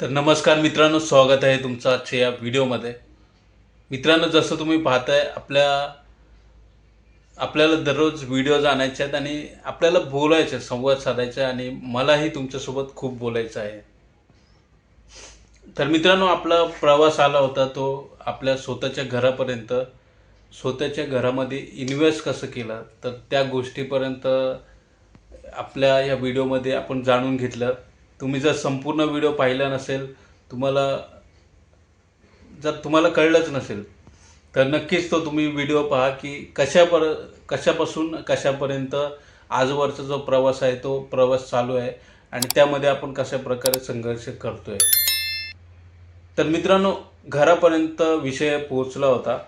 तर नमस्कार मित्रांनो स्वागत आहे तुमचं आजच्या या व्हिडिओमध्ये. मित्रांनो जसं तुम्ही पाहताय आपल्या आपल्याला दररोज व्हिडिओज आणायचे आहेत आणि आपल्याला बोलायचं आहे, संवाद साधायचा आहे आणि मलाही तुमच्यासोबत खूप बोलायचं आहे. तर मित्रांनो आपला प्रवास आला होता तो आपल्या स्वतःच्या घरापर्यंत स्वतःच्या घरामध्ये इन्व्हेस्ट कसं केलं तर त्या गोष्टीपर्यंत आपल्या या व्हिडिओमध्ये आपण जाणून घेतलं. तुम्ही जर संपूर्ण व्हिडिओ पाहिला नसेल तुम्हाला जर तुम्हाला कळलंच नसेल तर नक्कीच तो तुम्ही व्हिडिओ पहा की कशा पर कशापासून कशापर्यंत आजवरचा जो प्रवास आहे तो प्रवास चालू आहे आणि त्यामध्ये आपण कशा प्रकारे संघर्ष करतोय. तर मित्रांनो घरापर्यंत विषय पोहोचला होता.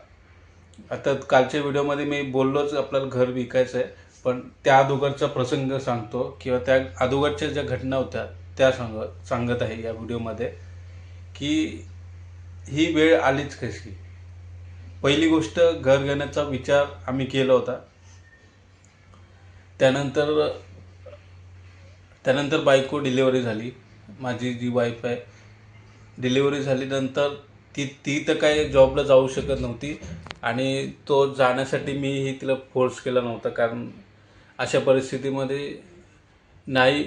आता कालच्या व्हिडिओमध्ये मी बोललोच आपल्याला घर विकायचं आहे पण त्या अगोदरचा प्रसंग सांगतो किंवा त्या अगोदरच्या ज्या घटना होत्या त्या सांग सांगत आहे या व्हिडिओमध्ये की ही वेळ आलीच कशी? पहिली गोष्ट घर घेण्याचा विचार आम्ही केला होता. त्यानंतर त्यानंतर बायको डिलिव्हरी झाली. माझी जी वाईफ आहे डिलिव्हरी झाल्यानंतर ती ती तर काय जॉबला जाऊ शकत नव्हती आणि तो जाण्यासाठी मीही तिला फोर्स केला नव्हता. कारण अशा परिस्थितीमध्ये नाही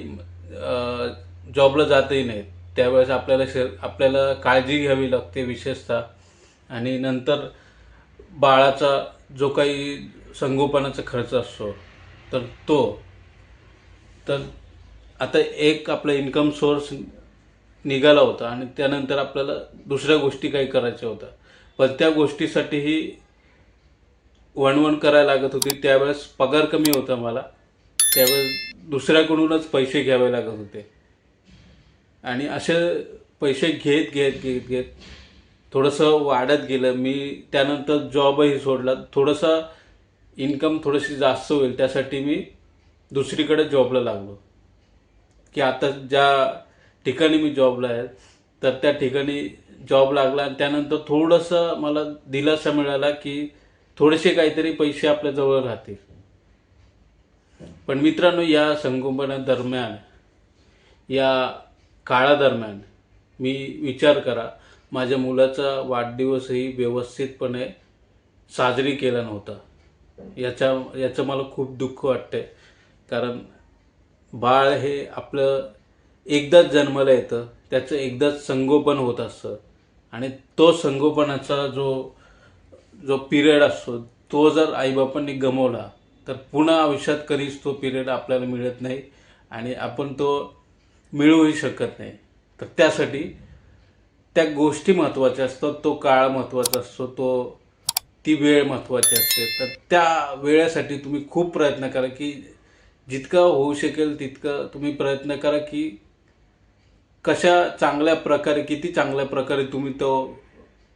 जॉबला जातही नाही त्यावेळेस आपल्याला शे आपल्याला काळजी घ्यावी लागते विशेषतः. आणि नंतर बाळाचा जो काही संगोपनाचा खर्च असतो तर तो. तर आता एक आपला इन्कम सोर्स निघाला होता आणि त्यानंतर आपल्याला दुसऱ्या गोष्टी काही करायच्या होत्या. पण त्या गोष्टीसाठीही वणवण करायला लागत होती. त्यावेळेस पगार कमी होता मला. त्यावेळेस दुसऱ्याकडूनच पैसे घ्यावे लागत होते. आणि असे पैसे घेत घेत घेत घेत थोडंसं वाढत गेलं. मी त्यानंतर जॉबही सोडला. थोडंसं इन्कम थोडीशी जास्त होईल त्यासाठी मी दुसरीकडे जॉबला लागलो. की आता ज्या ठिकाणी मी जॉबला आहे तर त्या ठिकाणी जॉब लागला आणि त्यानंतर थोडंसं मला दिलासा मिळाला की थोडेसे काहीतरी पैसे आपल्याजवळ राहतील. पण मित्रांनो या संगोपना या काळादरम्यान मी विचार करा माझ्या मुलाचा वाढदिवसही व्यवस्थितपणे साजरी केला नव्हता. याच्या याचं मला खूप दुःख वाटते कारण बाळ हे आपलं एकदाच जन्माला येतं त्याचं एकदाच संगोपन होत असतं. आणि तो संगोपनाचा जो जो पिरियड असतो तो जर आईबापांनी गमवला तर पुन्हा आयुष्यात कधीच तो पिरियड आपल्याला मिळत नाही. आणि आपण तो मिळवूही शकत नाही. तर त्यासाठी त्या गोष्टी महत्त्वाच्या असतात. तो काळ महत्त्वाचा असतो. तो ती वेळ महत्त्वाची असते. तर त्या वेळेसाठी तुम्ही खूप प्रयत्न करा की जितकं होऊ शकेल तितकं तुम्ही प्रयत्न करा की कशा चांगल्या प्रकारे किती चांगल्या प्रकारे तुम्ही तो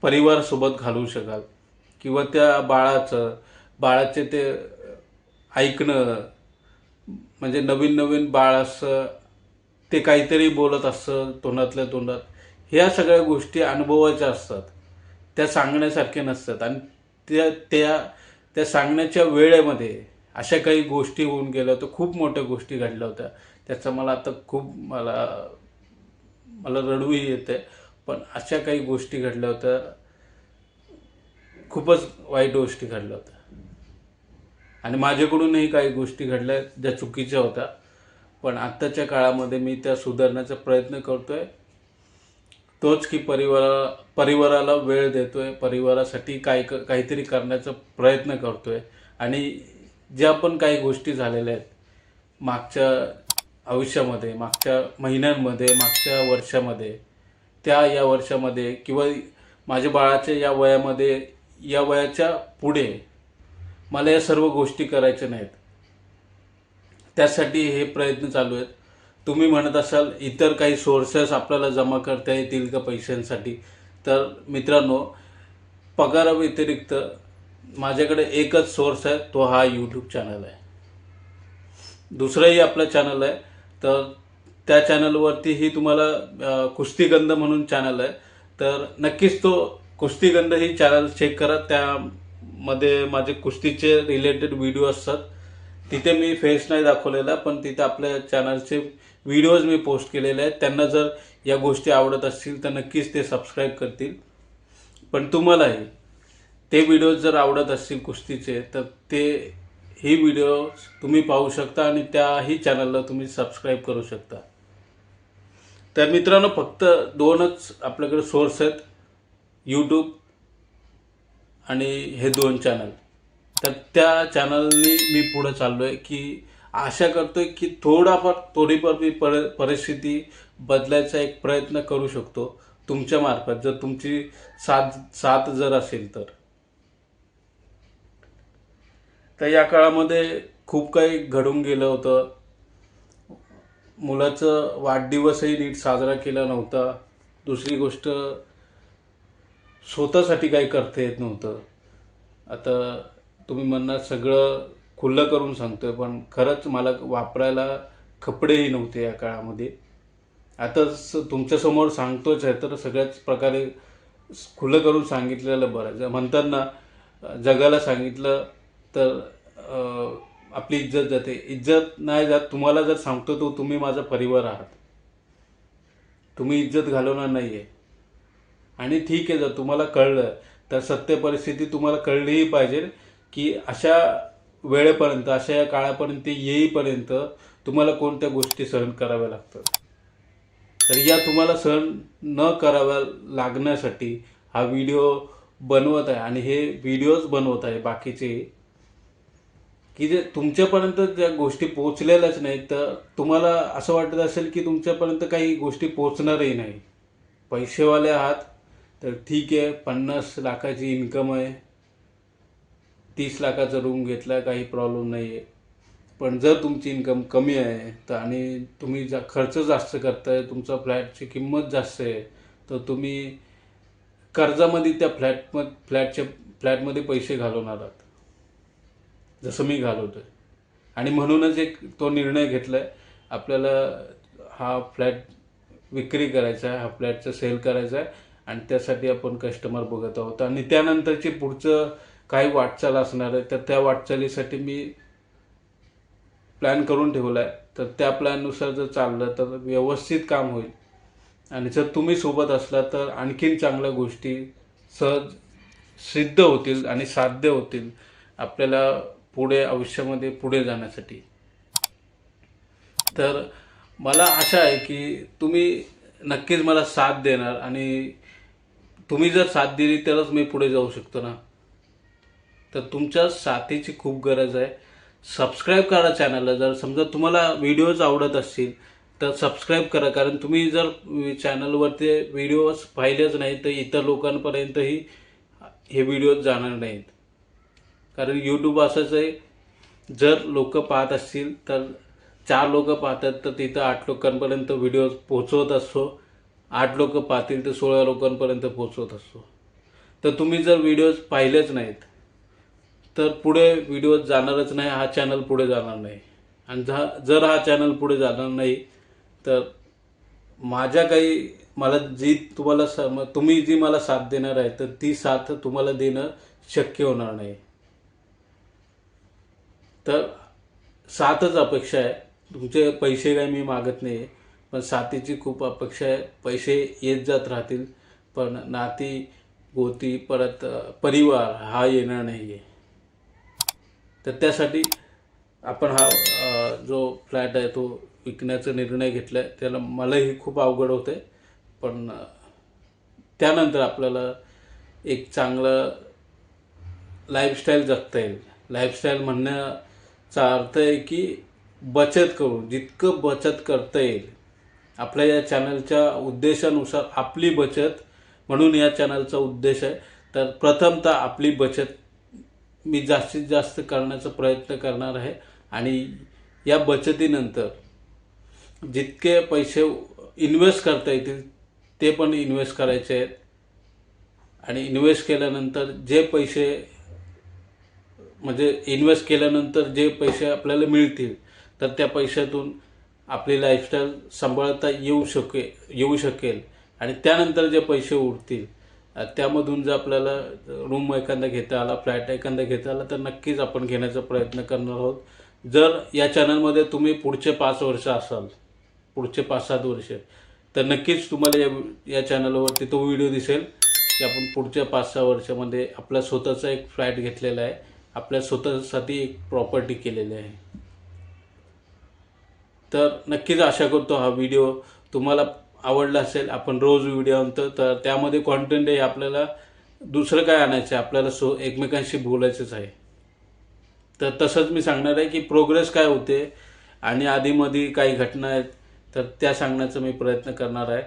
परिवारसोबत घालवू शकाल. किंवा त्या बाळाचं बाळाचे ते ऐकणं म्हणजे नवीन नवीन बाळ असं ते काहीतरी बोलत असतं तोंडातल्या तोंडात. ह्या सगळ्या गोष्टी अनुभवाच्या असतात. त्या सांगण्यासारख्या नसतात. आणि त्या त्या त्या सांगण्याच्या वेळेमध्ये अशा काही गोष्टी होऊन गेल्या होत्या खूप मोठ्या गोष्टी घडल्या होत्या. त्याचं मला आता खूप मला मला रडूही येते पण अशा काही गोष्टी घडल्या होत्या. खूपच वाईट गोष्टी घडल्या होत्या. आणि माझ्याकडूनही काही गोष्टी घडल्या ज्या चुकीच्या होत्या. पण आत्ताच्या काळामध्ये मी त्या सुधारण्याचा प्रयत्न करतो आहे तोच की परिवारा परिवाराला वेळ देतो आहे परिवारासाठी काही काहीतरी करण्याचा प्रयत्न करतो आहे आणि ज्या पण काही गोष्टी झालेल्या आहेत मागच्या आयुष्यामध्ये मागच्या महिन्यांमध्ये मागच्या वर्षामध्ये त्या या वर्षामध्ये किंवा माझ्या बाळाच्या या वयामध्ये या वयाच्या पुढे मला या सर्व गोष्टी करायच्या नाहीत. त्यासाठी हे प्रयत्न चालू आहेत. तुम्ही म्हणत असाल इतर काही सोर्सेस आपल्याला जमा करता येतील का पैशांसाठी? तर मित्रांनो पगाराव्यतिरिक्त माझ्याकडे एकच सोर्स आहे तो हा यूट्यूब चॅनल आहे. दुसरंही आपलं चॅनल आहे. तर त्या चॅनलवरतीही तुम्हाला कुस्तीगंध म्हणून चॅनल आहे. तर नक्कीच तो कुस्तीगंध ही चॅनल चेक करा. त्यामध्ये माझे कुस्तीचे रिलेटेड व्हिडिओ असतात. तिथे मी फेस नाही दाखवलेला पण तिथे आपल्या चॅनलचे व्हिडिओज मी पोस्ट केलेले आहेत. त्यांना जर या गोष्टी आवडत असतील तर नक्कीच ते सबस्क्राईब करतील. पण तुम्हालाही ते व्हिडिओज जर आवडत असतील कुस्तीचे तर ते ही व्हिडिओ तुम्ही पाहू शकता आणि त्याही चॅनलला तुम्ही सबस्क्राईब करू शकता. तर मित्रांनो फक्त दोनच आपल्याकडे सोर्स आहेत यूट्यूब आणि हे दोन चॅनल तर त्या चॅनलनी मी पुढं चाललो आहे की आशा करतोय की थोडाफार थोडीफार मी पर परिस्थिती बदलायचा एक प्रयत्न करू शकतो तुमच्या मार्फत. जर तुमची साथ साथ जर असेल तर. तर या काळामध्ये खूप काही घडून गेलं होतं. मुलाचं वाढदिवसही नीट साजरा केला नव्हता. दुसरी गोष्ट स्वतःसाठी काही करता येत नव्हतं. आता तुम्ही म्हणणार सगळं खुलं करून सांगतोय पण खरंच मला वापरायला कपडेही नव्हते या काळामध्ये. आता स- तुमच्यासमोर सांगतोच आहे तर सगळ्याच प्रकारे खुलं करून सांगितलेलं बरं. जर म्हणतात ना जगाला सांगितलं तर आपली इज्जत जाते. इज्जत नाही जात तुम्हाला जर सांगतो तो तुम्ही माझा परिवार आहात. तुम्ही इज्जत घालवणार नाही आहे आणि ठीक आहे जर तुम्हाला कळलं तर सत्य परिस्थिती तुम्हाला कळलीही पाहिजे. की अशा वेळेपर्यंत अशा या काळापर्यंत येईपर्यंत तुम्हाला कोणत्या गोष्टी सहन कराव्या लागतात? तर या तुम्हाला सहन न कराव्या लागण्यासाठी हा व्हिडिओ बनवत आहे आणि हे व्हिडिओज बनवत आहे बाकीचे. की जे तुमच्यापर्यंत ज्या गोष्टी पोचलेल्याच नाहीत तर तुम्हाला असं वाटत असेल की तुमच्यापर्यंत काही गोष्टी पोचणारही नाही. पैसेवाले आहात तर ठीक आहे पन्नास लाखाची इन्कम आहे. तीस लाखाचा रूम घेतला काही प्रॉब्लेम नाही आहे पण जर तुमची इन्कम कमी आहे तर आणि तुम्ही जा खर्च जास्त करताय तुमचा फ्लॅटची किंमत जास्त आहे तर तुम्ही कर्जामध्ये त्या फ्लॅट फ्लॅटच्या फ्लॅटमध्ये पैसे घालवणार आहात. जसं मी घालवतोय. आणि म्हणूनच एक तो निर्णय घेतला आहे आपल्याला हा फ्लॅट विक्री करायचा आहे हा फ्लॅटचं सेल करायचा आहे आणि त्यासाठी आपण कस्टमर बघत आहोत. आणि त्यानंतरची पुढचं काही वाटचाल असणार आहे तर त्या वाटचालीसाठी मी प्लॅन करून ठेवला आहे तर त्या प्लॅननुसार जर चाललं तर व्यवस्थित काम होईल. आणि जर तुम्ही सोबत असला तर आणखीन चांगल्या गोष्टी सहज सिद्ध होतील आणि साध्य होतील आपल्याला पुढे आयुष्यामध्ये पुढे जाण्यासाठी. तर मला आशा आहे की तुम्ही नक्कीच मला साथ देणार आणि तुम्ही जर साथ दिली तरच मी पुढे जाऊ शकतो ना? तर तुमच्या साथीची खूप गरज आहे. सबस्क्राईब करा चॅनलला जर समजा तुम्हाला व्हिडिओज आवडत असतील तर सबस्क्राईब करा. कारण तुम्ही जर चॅनलवरती व्हिडिओज पाहिलेच नाही तर इतर लोकांपर्यंतही हे व्हिडिओज जाणार नाहीत. कारण यूट्यूब असंच आहे. जर लोक पाहत असतील तर चार लोक पाहतात तर तिथं आठ लोकांपर्यंत व्हिडिओ पोचवत असतो. आठ लोक पाहतील तर सोळा लोकांपर्यंत पोचवत असतो. तर तुम्ही जर व्हिडिओज पाहिलेच नाहीत तर पुढे व्हिडिओ जाणारच नाही हा चॅनल पुढे जाणार नाही. आणि जा जर हा चॅनल पुढे जाणार नाही तर माझ्या काही मला जी तुम्हाला स तुम्ही जी मला साथ देणार आहे तर ती साथ तुम्हाला देणं शक्य होणार नाही. तर साथच अपेक्षा आहे. तुमचे पैसे काही मी मागत नाही पण साथीची खूप अपेक्षा आहे. पैसे येत जात राहतील पण नाती गोती परत परिवार हा येणार नाही आहे तर त्यासाठी आपण हा जो फ्लॅट आहे तो विकण्याचा निर्णय घेतला आहे त्याला मलाही खूप अवघड होते पण त्यानंतर आपल्याला एक चांगलं लाईफस्टाईल जगता येईल. लाईफस्टाईल म्हणण्याचा अर्थ आहे की बचत करून जितकं बचत करता येईल आपल्या या चॅनलच्या उद्देशानुसार आपली बचत म्हणून या चॅनलचा उद्देश आहे. तर प्रथमतः आपली बचत मी जास्तीत जास्त करण्याचा प्रयत्न करणार आहे. आणि या बचतीनंतर जितके पैसे इन्व्हेस्ट करता येतील ते पण इन्व्हेस्ट करायचे आहेत. आणि इन्व्हेस्ट केल्यानंतर जे पैसे म्हणजे इन्व्हेस्ट केल्यानंतर जे पैसे आपल्याला मिळतील तर त्या पैशातून आपली लाईफस्टाईल सांभाळता येऊ शके येऊ शकेल. आणि त्यानंतर जे पैसे उरतील त्यामधून जर आपल्याला रूम एखादा घेता आला फ्लॅट एखादा घेता आला तर नक्कीच आपण घेण्याचा प्रयत्न करणार आहोत. जर या चॅनलमध्ये तुम्ही पुढचे पाच वर्ष असाल पुढचे पाच सात वर्ष तर नक्कीच तुम्हाला या या चॅनलवरती तो व्हिडिओ दिसेल की आपण पुढच्या पाच सहा वर्षामध्ये आपला स्वतःचा एक फ्लॅट घेतलेला आहे. आपल्या स्वतःसाठी एक प्रॉपर्टी केलेली आहे. तर नक्कीच आशा करतो हा व्हिडिओ तुम्हाला आवडला असेल आपण रोज व्हिडिओ आणतो तर त्यामध्ये कॉन्टेंट आहे आपल्याला दुसरं काय आणायचं आहे? आपल्याला सो एकमेकांशी बोलायचंच आहे. तर तसंच मी सांगणार आहे की प्रोग्रेस काय होते आणि आधीमध्ये काही घटना आहेत तर त्या सांगण्याचा मी प्रयत्न करणार आहे.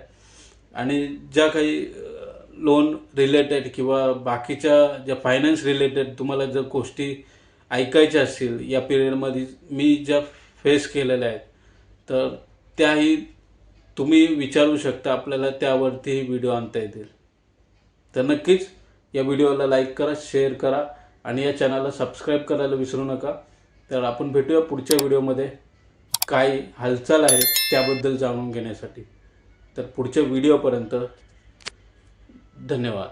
आणि ज्या काही लोन रिलेटेड किंवा बाकीच्या ज्या फायनान्स रिलेटेड तुम्हाला जर गोष्टी ऐकायच्या असतील या पिरियडमध्ये मी ज्या फेस केलेल्या आहेत तर त्याही तुम्ही विचारू शकता आपल्याला त्यावरतीही व्हिडिओ आणता येतील. तर नक्कीच या व्हिडिओला लाईक करा शेअर करा आणि या चॅनलला सबस्क्राईब करायला विसरू नका. तर आपण भेटूया पुढच्या व्हिडिओमध्ये काय हालचाल आहे त्याबद्दल जाणून घेण्यासाठी. तर पुढच्या व्हिडिओपर्यंत धन्यवाद.